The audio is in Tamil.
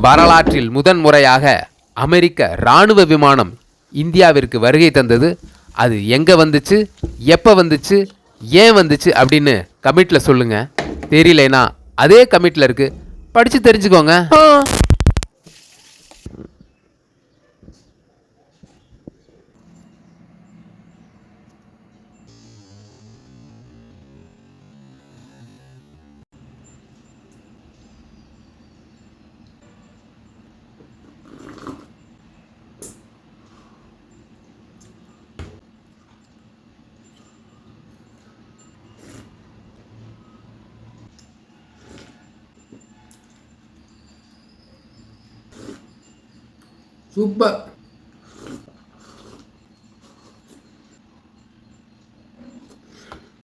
வரலாற்றில் முதன்முறையாக அமெரிக்க இராணுவ விமானம் இந்தியாவிற்கு வருகை தந்தது. அது எங்கே வந்துச்சு? எப்போ வந்துச்சு? ஏன் வந்துச்சு? அப்படின்னு கமிட்டில் சொல்லுங்கள் தெரியலைனா அதே கமிட்டில் இருக்கு. படித்து தெரிஞ்சுக்கோங்க. Zumba.